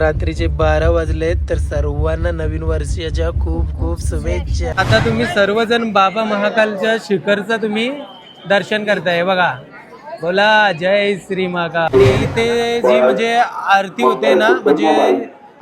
रात्रीचे बारा वाजले तर सर्वांना नवीन वर्षाच्या खूप खूप शुभेच्छा. आता तुम्ही सर्वजण बाबा महाकालच्या शिखरचा तुम्ही दर्शन करताय बघा. बोला जय श्री महाकाल. इथे जी म्हणजे आरती होते ना म्हणजे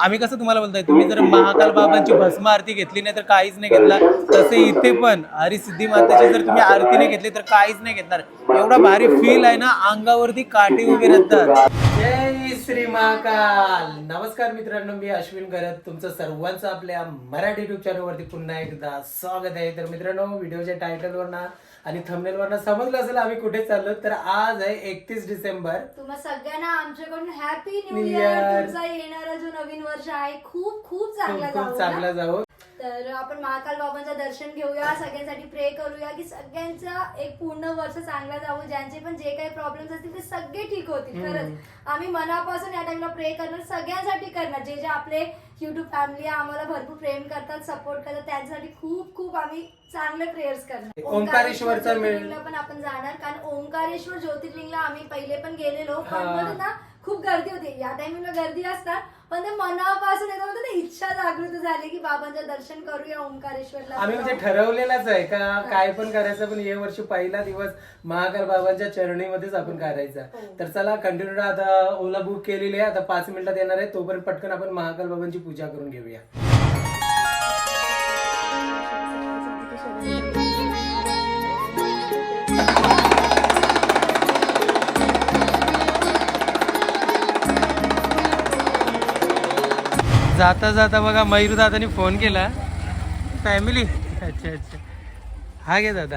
आम्ही कसं तुम्हाला बोलताय तुम्ही जर महाकाल बाबांची भस्म आरती घेतली नाही तर काहीच नाही घेतला. तसे इथे पण हरिसिद्धी माताची जर तुम्ही आरती नाही घेतली तर काहीच नाही घेतणार. एवढा भारी फील आहे ना अंगावरती काटे उभे राहतात. जय श्री महाकाल. नमस्कार मित्रांनो मी अश्विन करत तुमचं सर्वांचं आपल्या मराठी युट्यूब चॅनलवरती पुन्हा एकदा स्वागत आहे. तर मित्रांनो व्हिडिओच्या टायटलवर ना आणि थंबनेलवर समजलं असेल आम्ही कुठे चाललो तर आज आहे एकतीस डिसेंबर. तुम्हा सगळ्यांना आमच्याकडून हॅपी न्यू New इयर. तुमचा येणारा जो नवीन वर्ष आहे खूप खूप चांगला खूप जाऊ ना. चांगला जाऊ. तर आपण महाकाल बाबांचं दर्शन घेऊया सगळ्यांसाठी प्रे करूया की सगळ्यांचा एक पूर्ण वर्ष चांगला जावं. ज्यांचे पण जे काही प्रॉब्लेम्स असतील ते सगळे ठीक होतील खरंच. आम्ही मनापासून या टाइमला प्रे करणार सगळ्यांसाठी करणार. जे जे आपले युट्यूब फॅमिली आम्हाला भरपूर प्रेम करतात सपोर्ट करतात. त्यांच्यासाठी खूप खूप आम्ही चांगले प्रेयर्स करणार. ओंकारेश्वरचा मेळ. ज्योतिर्लिंगला पण आपण जाणार. कारण ओंकारेश्वर ज्योतिर्लिंगला आम्ही पहिले पण गेलेलो. पण ना खूप गर्दी होती. या टाइमिंगला गर्दी असतात. पण ते मनापासून येतं म्हणतात ना इच्छा जागृत झाली की बाबांचं दर्शन करूया ओंकारेश्वरला. आम्ही म्हणजे ठरवलेलाच आहे का काय पण करायचं पण हे वर्षी पहिला दिवस महाकाल बाबांच्या चरणीमध्येच आपण करायचा. हो. तर चला कंटिन्यू आता ओला बुक केलेली आहे आता पाच मिनिटात येणार आहे. तोपर्यंत पटकन आपण महाकाल बाबांची पूजा करून घेऊया. जाता जाता बघा मयूर दादानी फोन केला. फॅमिली अच्छा अच्छा. हा घे दादा.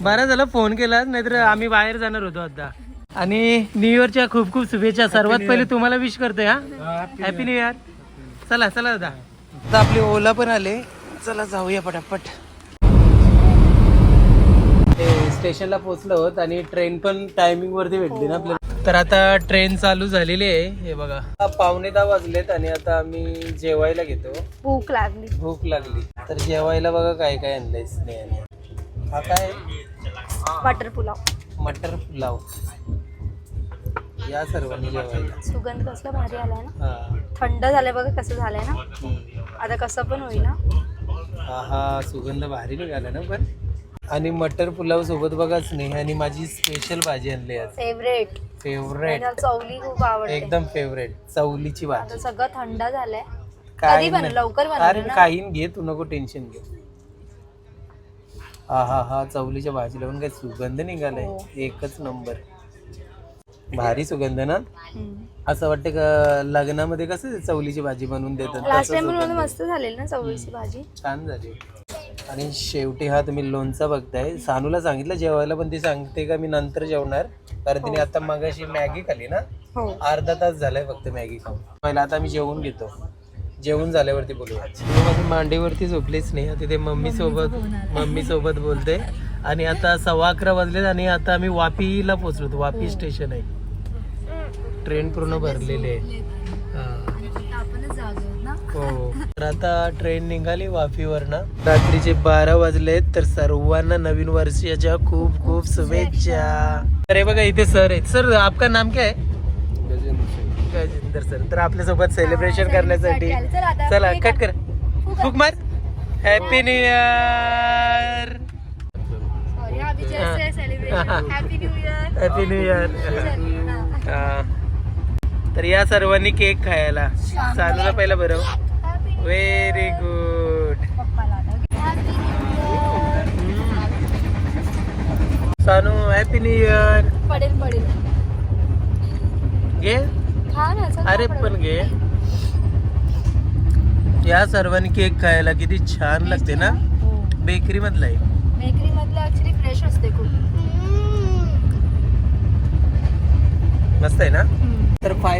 बरं झालं फोन केला. नाहीतर आम्ही बाहेर जाणार होतो आता. आणि न्यू इयरच्या खूप खूप शुभेच्छा. सर्वात पहिले तुम्हाला विश करतोय हा? हॅपी न्यू इयर चला चला दादा. आता आपली ओला पण आले. चला जाऊया पटापट. स्टेशनला पोहोचलो आहोत आणि ट्रेन पण टायमिंग वरती भेटली ना आपल्याला. तर आता ट्रेन चालू झालेली आहे. हे बघा. पावणे दहा वाजलेत आणि आता आम्ही जेवायला घेतो. भूक लागली. भूक लागली. तर जेवायला बघा काय काय आणलंय स्नेहाने. हा काय? बटर पुलाव. मटर पुलाव. या सर्वांनी जेवायला. सुगंध कसला भारी आलाय ना. थंड झालंय बघा कसं झालंय ना. आता कसं पण होईल ना हा हा सुगंध भारी निघाला ना पण. आणि मटर पुलाव सोबत बघा स्नेहाने माझी स्पेशल भाजी आणली आज. फेवरेट फेवरेट चवली खूप आवडते. एकदम फेवरेट चवलीची आता भाजी सगळं थंड झालंय. कधी? नाही. लवकर बनवलं अरे ना? काही घे तू नको टेन्शन घे हा हा हा चवलीच्या भाजीला पण काय सुगंध निघालाय. हो. एकच नंबर भारी सुगंध ना. असं वाटतं का लग्नामध्ये कसं चवलीची भाजी बनवून देतात? लास्ट तसं टाइम सुगंध. मध्ये मस्त झालेली ना चवळीची भाजी? छान झाली. आणि शेवटी हा तुम्ही लोणचा बघताय. सानूला सांगितलं जेवायला पण ती सांगते का मी नंतर जेवणार. कारण तिने आता मगाशी मॅगी खाली ना. हो. अर्धा तास झालाय फक्त मॅगी खाऊन. पहिला आता मी जेवून घेतो. जेवून झाल्यावरती बोलूया. मी माझी मांडीवरती झोपलीच नाही तिथे मम्मी सोबत मम्मी सोबत बोलते. आणि आता सव्वा अकरा वाजलेत आणि आता आम्ही वापीला पोहोचलो. वापी स्टेशन आहे. ट्रेन पूर्ण भरलेली आहे. हा. हो. तर आता ट्रेन निघाली वाफीवर ना रात्रीचे बारा वाजलेत तर सर्वांना नवीन वर्षाच्या खूप खूप शुभेच्छा. अरे बघा इथे सर आहेत. सर आपका नाम काय आहे गजेंद्र सर. तर आपल्यासोबत सेलिब्रेशन करण्यासाठी. चल कट कर. फुक मार. हॅपी न्यू इयर सॉरी हा Vijay celebration happy new year happy new year तर या सर्वांनी केक खायला. सानूला पहिला बरं. Very good Sanu happy new year पडेल पडेल. घे. अरे पण घे. या सर्वांनी केक खायला किती छान लागते ना. हो. बेकरी मधला आहे. बेकरी मधलं ऍक्च्युली फ्रेश असते खूप. मस्त आहे ना?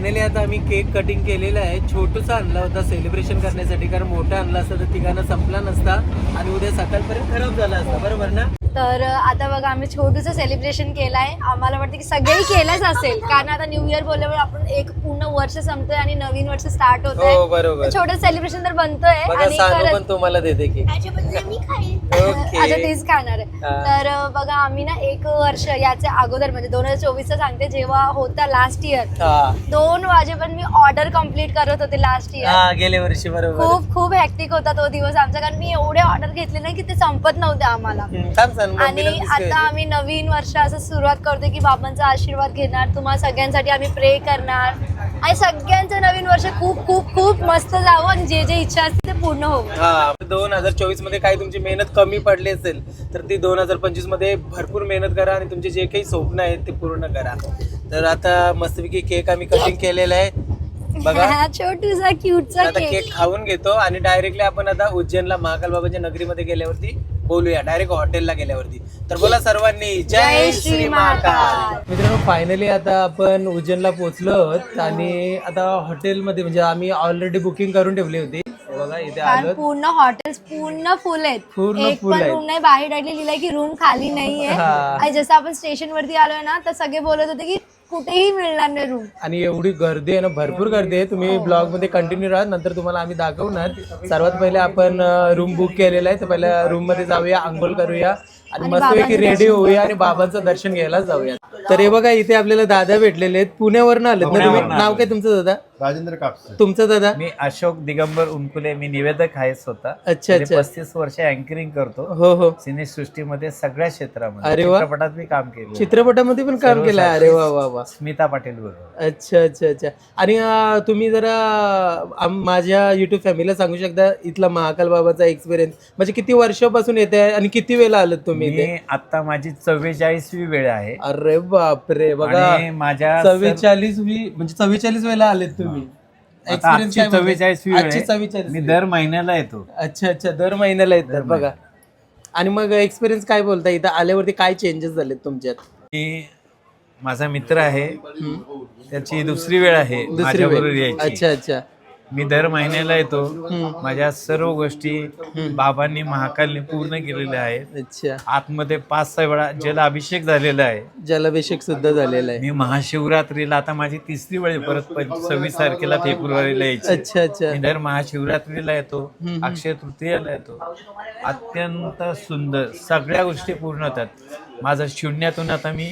फायनली आता आम्ही केक कटिंग केलेला आहे. छोटूसा आणला होता सेलिब्रेशन करण्यासाठी कारण मोठा आणला असता तर तिघांना संपला नसता आणि उद्या सकाळपर्यंत खराब झाला असता. बरोबर ना? तर आता बघा आम्ही छोटूचं सेलिब्रेशन केलंय. आम्हाला वाटतं की सगळेही केलंच असेल. कारण आता न्यू इयर बोलल्यावर आपण एक पूर्ण वर्ष संपतोय आणि नवीन वर्ष स्टार्ट होत हो बरोबर. छोटं सेलिब्रेशन तर बनतोय बघा आणि सानू खरंच- पण तुम्हाला देते की. अच्छा तेच खाणार आहे. हा. तर अं, बघा आम्ही ना एक वर्ष याच्या अगोदर म्हणजे दोन हजार चोवीसचं सांगते जेव्हा होता लास्ट इयर हा. दोन वाजेपर्यंत मी ऑर्डर कंप्लीट करत होते लास्ट इयर हा गेल्या वर्षी बरोबर. खूप खूप हॅक्टिक होता तो दिवस आमचा कारण मी एवढे ऑर्डर घेतले ना की ते संपत नव्हते आम्हाला. हम्म, थांब सांग आणि आता आम्ही नवीन वर्ष असं सुरुवात करतोय की बाबांचा आशीर्वाद घेणार तुम्हाला सगळ्यांसाठी आम्ही प्रे करणार. आणि सगळ्यांचं नवीन वर्ष खूप खूप खूप मस्त जावं आणि जे जे इच्छा असते ते पूर्ण हो हा दोन हजार चोवीसमध्ये काही तुमची मेहनत कमी पडली असेल तर ती दोन हजार पंचवीसमध्ये भरपूर मेहनत करा आणि तुमचे जे काही स्वप्न आहेत ते पूर्ण करा. तर आता मस्तपैकी केक आम्ही कटिंग केलेला आहे. बघा. छोटूसा क्यूटचा आता केक केक खाऊन घेतो आणि डायरेक्टली आपण आता उज्जैनला महाकाल बाबाच्या नगरीमध्ये गेल्यावरती बोलूया. डायरेक्ट हॉटेलला गेल्यावरती. तर बोला सर्वांनी जय श्री महाकाल. मित्रांनो फायनली आता आपण उज्जैनला पोहोचलो आहोत आणि आता हॉटेलमध्ये म्हणजे आम्ही ऑलरेडी बुकिंग करून ठेवली होती. हे बघा इथे कारण आलो पूर्ण हॉटेल्स पूर्ण फुल आहेत. पूर्ण एक full पण आहेत. रूम नाही बाहेर डायरेक्टली लिहिलंय की रूम खाली नाहीये. हा. आणि जसं आपण स्टेशन वरती आलोय ना तर सगळे बोलत होते की कुठेही मिळणार नाही रूम आणि एवढी गर्दी आहे ना भरपूर गर्दी आहे. तुम्ही ब्लॉगमध्ये कंटिन्यू राहा नंतर तुम्हाला आम्ही दाखवणार. सर्वात पहिले आपण रूम बुक केलेला आहे. तर पहिल्या रूममध्ये जाऊया आंघोळ करूया. आणि मस्तपैकी रेडी होऊया आणि बाबांचं दर्शन घ्यायला जाऊया तर हे बघा इथे आपल्याला दादा भेटलेले आहेत. पुण्यावरनं आलेत ना तुम्ही? नाव काय तुमचं दादा? राजेंद्र कापसे. तुमचं दादा? मी अशोक दिगंबर उनकुले मी निवेदक आहे स्वतः. अच्छा अच्छा. पस्तीस वर्ष अँकरिंग करतो. हो हो. सिनेसृष्टीमध्ये सगळ्या क्षेत्रामध्ये. अरे वा. चित्रपटात मी काम केलं चित्रपटामध्ये पण काम केलं अरे वा वा वा. स्मिता पाटील बरोबर. अच्छा अच्छा अच्छा. आणि अं, तुम्ही जरा आम- माझ्या युट्यूब फॅमिलीला सांगू शकता इथला महाकाल बाबाचा एक्सपिरियन्स म्हणजे किती वर्षापासून येते आणि किती वेळा आलात मी आता माझी चव्वेचाळीसवी वेळ आहे. अरे बापरे बघा. आणि माझ्या चव्वेचाळीस म्हणजे चव्वेचाळीस वेळेला आलेत तुम्ही. आता Experience आजची काय म्हणताय? चव्वेचाळीसवी वेळ आजची मी दर महिन्याला येतो. अच्छा अच्छा दर महिन्याला येतात बघा. आणि मग एक्सपिरियन्स काय बोलता इथं? आल्यावरती काय चेंजेस झालेत तुमच्यात? मी माझा मित्र आहे. त्याची दुसरी वेळ आहे. दुसरी माझ्याबरोबर वेळ. यायची. अच्छा अच्छा. मी दर महिन्याला येतो. माझ्या सर्व गोष्टी बाबांनी महाकालने पूर्ण केलेल्या आहेत. अच्छा. आतमध्ये पाच सहा वेळा जल अभिषेक झालेला आहे. जलाभिषेक सुद्धा झालेला आहे. मी महाशिवरात्रीला आता माझी तिसरी वेळ परत सव्वीस तारखेला फेब्रुवारीला यायची. अच्छा अच्छा. दर महाशिवरात्रीला येतो. अक्षय तृतीयाला येतो. अत्यंत सुंदर सगळ्या गोष्टी पूर्ण होतात. माझं शून्यातून आता मी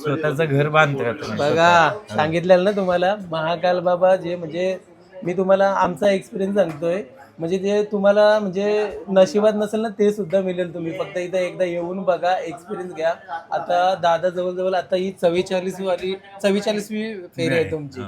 स्वतःचं घर बांधतो बघा सांगितलेलं ना तुम्हाला महाकाल बाबा जे म्हणजे मी तुम्हाला आमचा एक्सपिरियन्स सांगतोय. म्हणजे जे तुम्हाला म्हणजे नशिबात नसेल ना ते सुद्धा मिळेल तुम्ही. फक्त इथं एकदा येऊन बघा एक्सपिरियन्स घ्या. आता दादा जवळजवळ आता ही चव्वेचाळीस वाली चव्वेचाळीसवी फेरी आहे तुमची.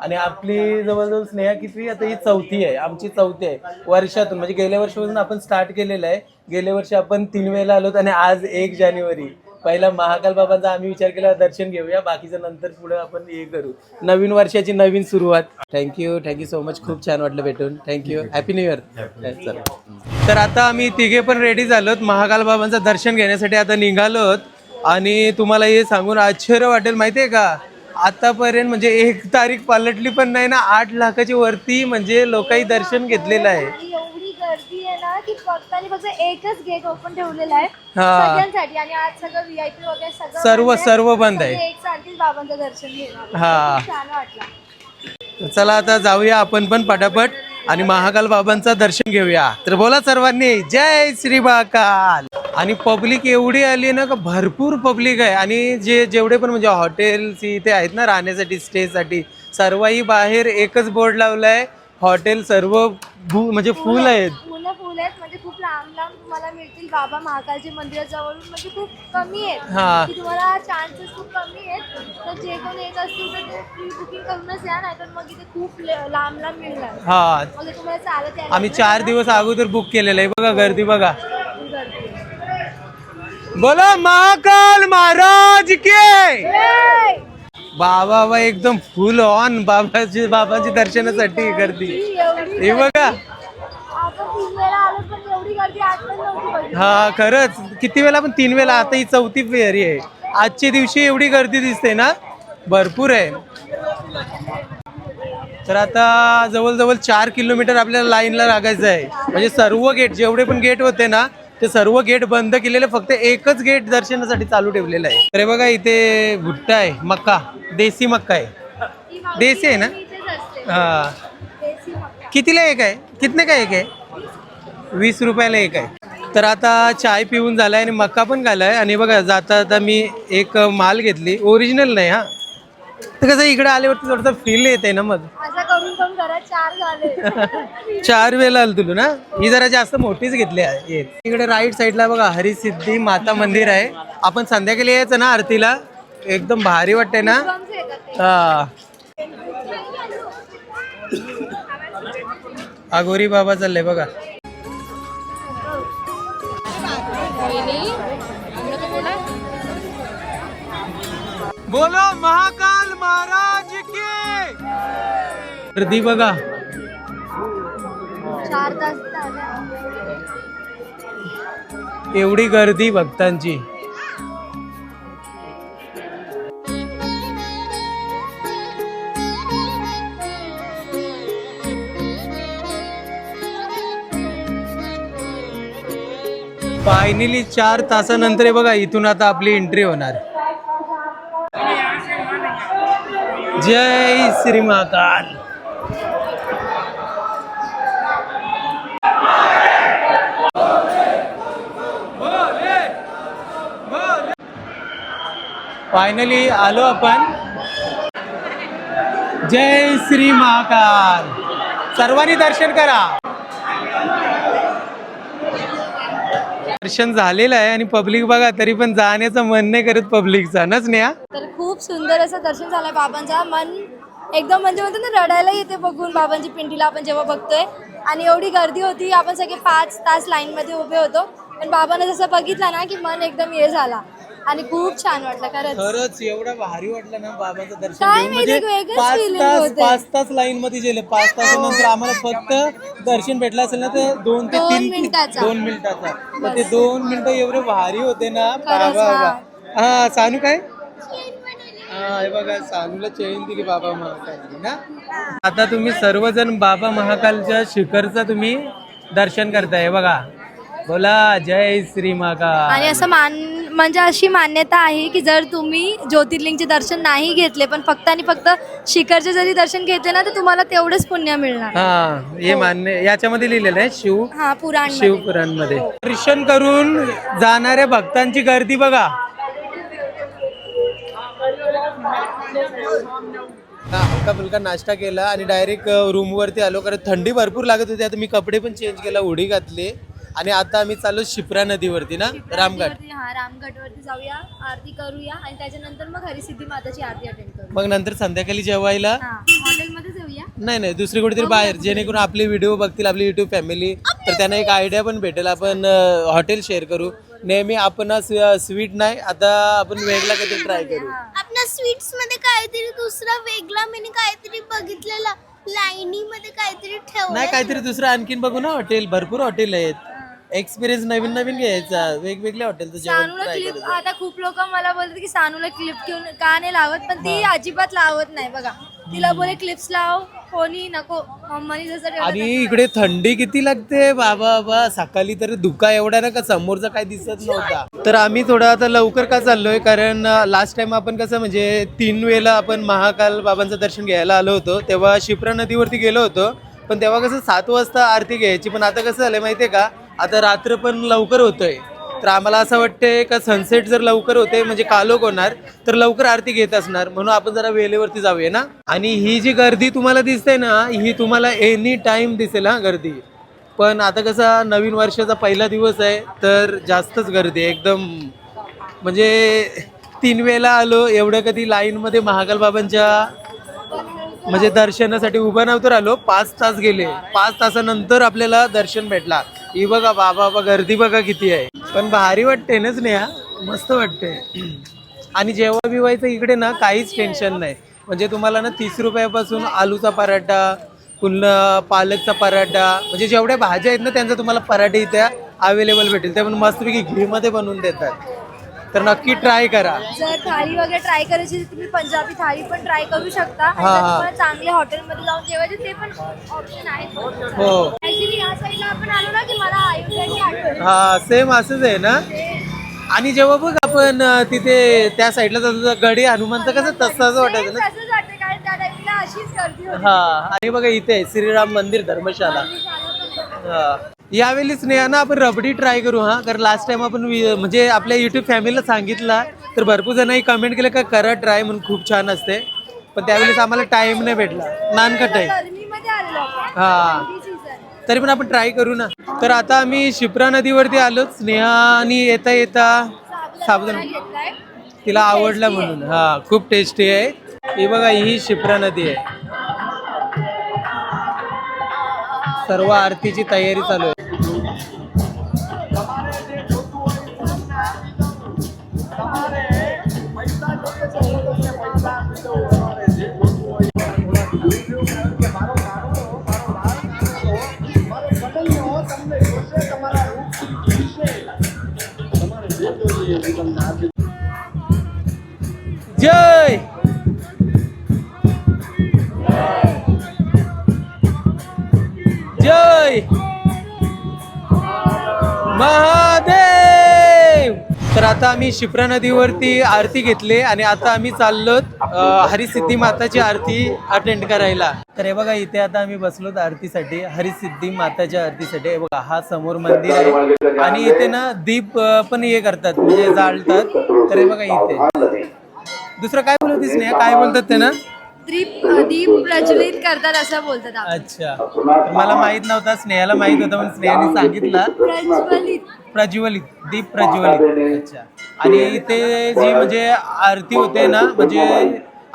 आणि आपली जवळजवळ स्नेहा किती आता ही चौथी आहे. आमची चौथी आहे. वर्षातून म्हणजे गेल्या वर्षापासून आपण स्टार्ट केलेलं आहे. गेल्या वर्षी आपण तीन वेळेला आलोत आणि आज एक जानेवारी. पहिला महाकाल बाबांचा आम्ही विचार केला दर्शन घेऊया. बाकीचं नंतर पुढे आपण हे करू. नवीन वर्षाची नवीन सुरुवात. थँक्यू थँक्यू सो मच खूप छान वाटलं भेटून. थँक्यू हॅपी न्यू इयर तर आता आम्ही तिघे पण रेडी झालोत. महाकाल बाबांचं दर्शन घेण्यासाठी आता निघालोत. आणि तुम्हाला हे सांगून आश्चर्य वाटेल माहितीये का? आतापर्यंत म्हणजे एक तारीख पालटली पण नाही ना आठ लाखाची वरती म्हणजे लोकांनी दर्शन घेतलेलं आहे एवढी गर्दी आहे ना की फक्त आणि फक्त एकच गेट ओपन ठेवलेला आहे. हा. सगळ्यांसाठी. आणि आज सगळं व्हीआयपी वगैरे सगळं सर्व बंद आहे. सर्व बंद आहे. सगळे एकसारखीच बाबांचं दर्शन घेणार हा. खूप छान वाटलं. तर चला आता जाऊया आपण पण पटापट आणि महाकाल बाबांचं दर्शन घेऊया. तर बोला सर्वांनी जय श्री महाकाल. आणि पब्लिक एवढी आली ना का भरपूर पब्लिक आहे. आणि जे जेवढे पण म्हणजे हॉटेल्स इथे आहेत ना राहण्यासाठी स्टेसाठी सर्वही बाहेर एकच बोर्ड लावलाय. हॉटेल सर्व भू- म्हणजे फुल आहेत. फुल आहेत. म्हणजे खूप लांब लांब तुम्हाला मिळतील. बाबा महाकालच्या मंदिराजवळून म्हणजे खूप कमी आहेत. हा. की तुम्हाला चान्सेस खूप कमी आहेत. तर जे कोण येत असतील तर ते प्री बुकिंग करूनच या नाहीतर मग इथे खूप ल- लांब लांब मिळणार. हा. मग तुम्हाला चालत यायला आम्ही चार दिवस अगोदर बुक केलेलं आहे. बघा गर्दी बघा. खूप गर्दी आहे. बोला महाकाल महाराज के! बाबा बा एकदम फुल ऑन बाबाची बाबाची दर्शनासाठी गर्दी. एवढी हे बघा. तीन वेळा आलो पण एवढी गर्दी आजपर्यंत नव्हती बघितली. हा खरंच. किती वेळा पण तीन वेळा. आता ही चौथी फेरी आहे. आजच्या दिवशी एवढी गर्दी दिसते ना? भरपूर आहे. तर आता जवळजवळ चार किलोमीटर आपल्याला लाईनला लागायचं आहे. म्हणजे सर्व गेट जेवढे पण गेट होते ना ते सर्व गेट बंद केलेले फक्त एकच गेट दर्शनासाठी चालू ठेवलेलं आहे. तर हे बघा इथे भुट्टा आहे मक्का. देसी मक्का आहे. देसी आहे ना? हा. कितीला एक आहे? कितने का एक आहे? वीस रुपयाला एक आहे. तर आता चाय पिऊन झालाय आणि मक्का पण खाल्लाय. आणि बघा जाता आता मी एक माल घेतली. ओरिजिनल नाही हा. तर कसं इकडे आल्यावरती थोडंसं फील येते ना मग. चार झाले. चार वेळेला आलो तुला ना? ही जरा जास्त मोठीच घेतली आहे. इकडे राईट साईडला बघा हरिसिद्धी माता मंदिर आहे. आपण संध्याकाळी यायचं ना आरतीला? एकदम भारी वाटते ना? हा. अगोरी बाबा चाललंय बघा. बोलो महाकाल महाराज की। गर्दी बघा. चार तास झाले एवढी गर्दी भक्तांची. फायनली चार तासानंतर बघा इथून आता आपली एंट्री होणार. जय श्री महाकाल. फायनली आलो आपण. जय श्री महाकाल. सर्वांनी दर्शन करा. दर्शन झालेलं आहे आणि पब्लिक बघा तरी पण जाण्याचं मन नाही करत पब्लिकचा. नच नेहा तर खूप सुंदर असं दर्शन झालंय बाबांचा. मन एकदम म्हणजे म्हणतो ना रडायला येते बघून बाबांची पिंडीला आपण जेव्हा बघतोय. आणि एवढी गर्दी होती आपण सगळे पाच तास लाईन मध्ये उभे होतो. पण बाबांना जसं बघितलं ना की मन एकदम हे झाला. आणि खूप छान वाटलं खरंच. खरंच एवढं भारी वाटलं ना बाबांचं दर्शन काय घेऊन. माहिती, म्हणजे वेगळंच पाच feeling तास होते. पाच तास लाईन मध्ये गेले. पाच तासानंतर आम्हाला फक्त दर्शन भेटलं असेल ना ते दोन ते दोन तीन मिनिटाचा. दोन मिनिटाचा. तर ते दोन मिनिटं एवढे भारी होते ना खरंच, बाबा. हा. हा सानू काय? हा हे बघा बाबा ना? आता तुम्ही सर्वजण बाबा महाकालच्या शिखरचं तुम्ही दर्शन करताय हे बघा. बोला जय श्री महाकाल. आणि असं मान म्हणजे अशी मान्यता आहे की जर तुम्ही ज्योतिर्लिंगचे दर्शन नाही घेतले पण फक्त आणि फक्त शिखरचे जरी दर्शन घेतले ना तर तुम्हाला तेवढंच पुण्य मिळणार. हा हे मान्य याच्यामध्ये लिहिलेलं आहे शिव हा पुराण शिवपुराणमध्ये. दर्शन करून जाणाऱ्या भक्तांची गर्दी बघा. हलका फुलका नाश्ता केला आणि डायरेक्ट रूम वरती आलो. कारण थंडी भरपूर लागत होती. आता मी कपडे पण चेंज केला उडी घातली. आणि आता आम्ही चाललो शिप्रा नदीवरती ना रामघाट हा रामघाट वरती जाऊया आरती करूया आणि त्याच्यानंतर मग हरिसिद्धी माताची आरती अटेंड करू. मग नंतर संध्याकाळी जेवायला? हॉटेलमध्ये जाऊया. नाही नाही दुसरी कुठेतरी बाहेर. जेणेकरून आपले व्हिडिओ बघतील आपली युट्यूब फॅमिली तर त्यांना एक आयडिया पण भेटेल. आपण हॉटेल शेअर करू. नेहमी आपण स्वीट नाही. आता आपण वेगळा काहीतरी ट्राय करू. स्वीट्समध्ये काहीतरी दुसरा वेगळा मी काहीतरी बघितलेला. लाईनी मध्ये काहीतरी नाही ठेवलं काहीतरी दुसरं आणखीन बघू ना हॉटेल भरपूर हॉटेल आहेत. एक्सपिरियन्स नवीन नवीन घ्यायचा. वेगवेगळ्या हॉटेलचं जेवण सानूला क्लिप करायचं. आता खूप लोक मला बोलतात की सानूला क्लिप घेऊन का नाही लावत पण ती अजिबात लावत नाही बघा. तिला बोले क्लिप्स लाव. कोणी नको मम्मानी जसं ठेवलं आणि इकडे थंडी किती लागते? बाबा बाबा सकाळी तर धुका एवढा ना का समोरचा काय दिसत नव्हता. तर आम्ही थोडं आता लवकर का चाललोय? कारण लास्ट टाइम आपण कसं म्हणजे तीन वेळेला आपण महाकाल बाबांचं दर्शन घ्यायला आलो होतो. तेव्हा शिप्रा नदीवरती गेलो होतो. पण तेव्हा कसं सात वाजता आरती घ्यायची. पण आता कसं झालंय माहितीये का? आता रात्र पण लवकर होतोय. तर आम्हाला असं वाटतंय का सनसेट जर लवकर होते म्हणजे कालोख होणार तर लवकर आरती घेत असणार. म्हणून आपण जरा वेळेवरती जाऊया ना. आणि ही जी गर्दी तुम्हाला दिसते ना ही तुम्हाला एनी टाइम दिसेल हा गर्दी. पण आता कसा नवीन वर्षाचा पहिला दिवस आहे तर जास्तच गर्दी आहे एकदम. म्हणजे तीन वेळेला आलो एवढं कधी लाईनमध्ये महाकाल बाबांच्या म्हणजे दर्शनासाठी उभं नव्हतं राहिलो पाच तास गेले. पाच तासानंतर आपल्याला दर्शन भेटला. ही बघा बाबा बाबा गर्दी बघा किती आहे. पण भारी वाटते नाच नेहा मस्त वाटते. आणि जेव्हा बिवायचं इकडे ना काहीच टेन्शन नाही. म्हणजे तुम्हाला ना तीस रुपयापासून आलूचा पराठा पुन्हा पालकचा पराठा म्हणजे जेवढ्या भाज्या आहेत ना त्यांचा तुम्हाला पराठे इथे अवेलेबल भेटेल. ते पण मस्तपैकी घीमध्ये बनवून देतात. तर नक्की ट्राय करा. जर थाळी वगैरे ट्राय करायची तुम्ही पंजाबी थाळी पण ट्राय करू शकता. आणि हा, जर हा. तुम्हाला चांगल्या हॉटेलमध्ये जाऊन जेवायचे ते पण ऑप्शन आहेत. हो. ऍक्च्युली या साईडला आपण आलो ना की मला अयोध्याची आठवण हा सेम असंच आहे ना? आणि जेव्हा बघ आपण अं, तिथे त्या साईडला जातो गडी हनुमानचं कसं तसंच वाटायचं ना? तसंच वाटतं कारण त्या टाइमला अशीच गर्दी होती. हा आणि बघा इथे आहे श्रीराम मंदिर धर्मशाला. हा. यावेळी स्नेहानं आपण रबडी ट्राय करू हा. कारण लास्ट टाइम आपण म्हणजे आपल्या युट्यूब फॅमिलीला सांगितलं तर भरपूर जणांनी कमेंट केलं का करा ट्राय म्हणून खूप छान असते. पण त्यावेळेस आम्हाला टाइम नाही भेटला. नानकट आहे. हा. तरी पण आपण ट्राय करू ना. तर आता आम्ही शिप्रा नदीवरती आलो स्नेहानी येता येता साबुदाणा तिला आवडला म्हणून. हा खूप टेस्टी आहे. ही बघा ही शिप्रा नदी आहे. सर्व आरतीची तयारी चालू आहे. जय जय महादेव तर आता आम्ही शिप्रा नदीवरती आरती घेतली आणि आता आम्ही चाललो हरिसिद्धी माताची आरती अटेंड करायला. तर हे बघा इथे आता आम्ही बसलो आरतीसाठी हरिसिद्धी माताच्या आरतीसाठी. हे बघा हा समोर मंदिर आहे. आणि इथे ना दीप पण हे करतात म्हणजे जाळतात. तर हे बघा इथे. दुसरं काय बोलत स्नेहा? काय बोलतात ते ना? दीप प्रज्वलित करतात असं बोलतात. अच्छा. मला माहीत नव्हता स्नेहाला माहीत होता पण स्नेहाने सांगितलं. प्रज्वलित दीप प्रज्वलित. अच्छा. आणि इथे जी म्हणजे आरती होते ना म्हणजे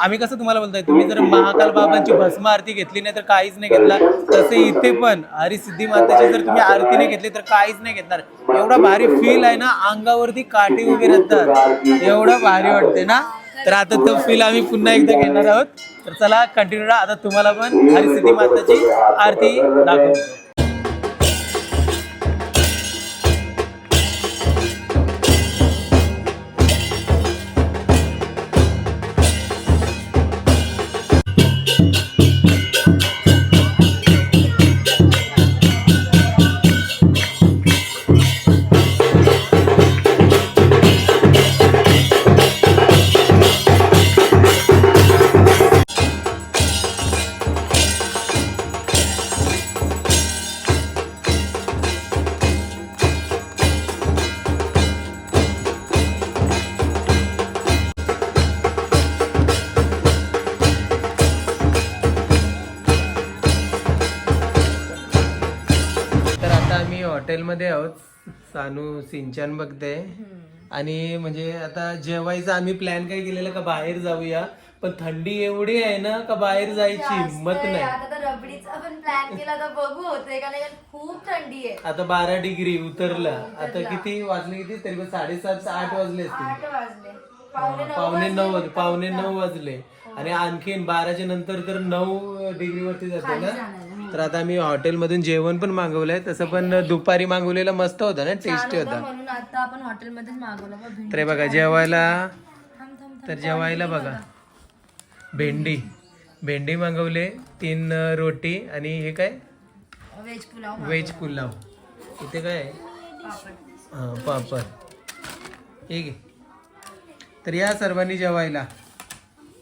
आम्ही कसं तुम्हाला बोलतोय तुम्ही जर महाकाल बाबांची भस्म आरती घेतली नाही तर काहीच नाही घेतला. तसे इथे पण हरिसिद्धी मातेची जर तुम्ही आरती नाही घेतली तर काहीच नाही घेतणार. एवढा भारी फील आहे ना अंगावरती काठी उभी राहतात. एवढं भारी वाटते ना. तर आता तो फील आम्ही पुन्हा एकदा घेणार आहोत. तर चला कंटिन्यू राहा. आता तुम्हाला पण हरिसिद्धी माताची आरती दाखवतो. आता आम्ही हॉटेलमध्ये आहोत. सानू सिंचन बघते. आणि म्हणजे आता जेवायचं आम्ही प्लॅन काय केलेलं का बाहेर जाऊया. पण थंडी एवढी आहे ना का बाहेर जायची हिंमत. नाही. आता रबडीचा पण प्लॅन केला तर बघू होतंय का नाही कारण खूप थंडी आहे. आता बारा डिग्री उतरला. आता किती वाजले किती? तरी पण साडेसात आठ वाजले असतील. आठ वाजले. पावणे नऊ पावणे वाजले. नऊ वाजले पावणे नऊ वाजले. आणि आणखीन बाराच्या नंतर तर नऊ डिग्री वरती जाते ना? तर आता आम्ही हॉटेलमधून जेवण पण मागवलंय तसं पण दुपारी मागवलेलं मस्त होतं ना टेस्टी होतं होता. म्हणून आता आपण हॉटेलमध्येच मागवलं बघ भेंडी. तर हे बघा जेवायला थांब, थांब, तर जेवायला बघा. भेंडी. भेंडी मागवले तीन अं, रोटी आणि हे काय. Veg pulao veg pulao. इथे काय आहे? पापड. हां पापड. ठीक आहे तर या सर्वांनी जेवायला.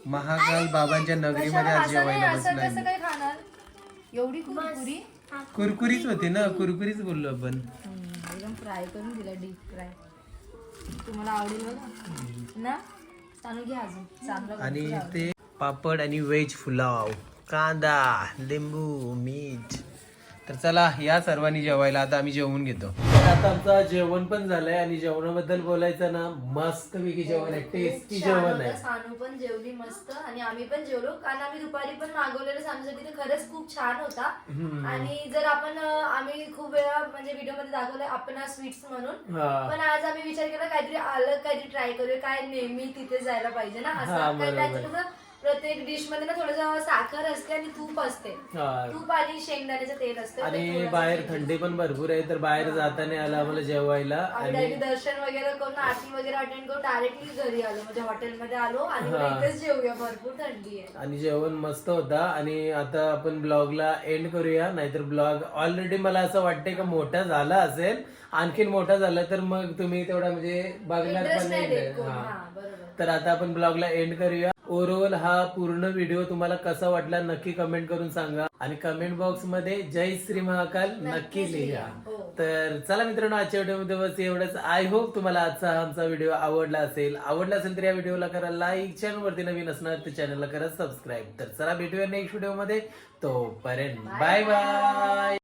महाकाल बाबांच्या नगरीमध्ये आज जेवायला बसलाय एवढी कुरकुरी? कुरकुरीच होती ना कुरकुरीच बोललो आपण. हम्म, एकदम फ्राय करून दिला डीप फ्राय तुम्हाला आवडेल बघा. ना? चालू घ्या अजून. चांगलं आणि ते पापड आणि व्हेज पुलाव कांदा लिंबू मीठ. तर चला या सर्वांनी जेवायला. आता आम्ही जेवून घेतो. आता आमचं जेवण पण झालंय आणि जेवणाबद्दल बोलायचं ना मस्त पैकी जेवण आहे टेस्टी जेवण आहे. सानू पण जेवली मस्त आणि आम्ही पण जेवलो. कारण आम्ही दुपारी पण मागवलेलं सानूसाठी ते खरंच खूप छान होता. आणि जर आपण आम्ही खूप वेळा म्हणजे व्हिडिओमध्ये दाखवलंय आपण स्वीट्स म्हणून. पण आज आम्ही विचार केला काहीतरी अलग काहीतरी ट्राय करूया काय नेहमी तिथे जायला पाहिजे ना असं. प्रत्येक डिशमध्ये ना थोडस साखर असते आणि तूप असते. हा. तूप आणि शेंगदाण्याचं तेल असतं आणि बाहेर. थंडी पण भरपूर आहे तर बाहेर जाताना आला आम्हाला जेवायला आणि दर्शन वगैरे करून आरती वगैरे अटेंड करून डायरेक्टली घरी आलो. म्हणजे हॉटेलमध्ये आलो आणि मग हा. इथेच जेवूया भरपूर थंडी आहे. आणि जेवण मस्त होता. आणि आता आपण ब्लॉगला एंड करूया नाहीतर ब्लॉग ऑलरेडी मला असं वाटते का मोठा झाला असेल आणखीन मोठा झाला तर मग तुम्ही तेवढा म्हणजे बघणार पण नाही नाही. देत कोण. हा, बरोबर. तर आता आपण ब्लॉगला एंड करूया. ओव्हरऑल हा पूर्ण व्हिडिओ तुम्हाला कसा वाटला नक्की कमेंट करून सांगा. आणि कमेंट बॉक्समध्ये जय श्री महाकाल नक्की लिहा. हो. तर चला मित्रांनो आजच्या व्हिडिओमध्ये बस एवढंच. आय होप तुम्हाला आजचा आमचा व्हिडिओ आवडला असेल. आवडला असेल तर या व्हिडिओला करा लाईक चॅनलवरती नवीन असणार तर चॅनलला करा सबस्क्राईब तर चला भेटूया नेक्स्ट व्हिडिओमध्ये तोपर्यंत बाय बाय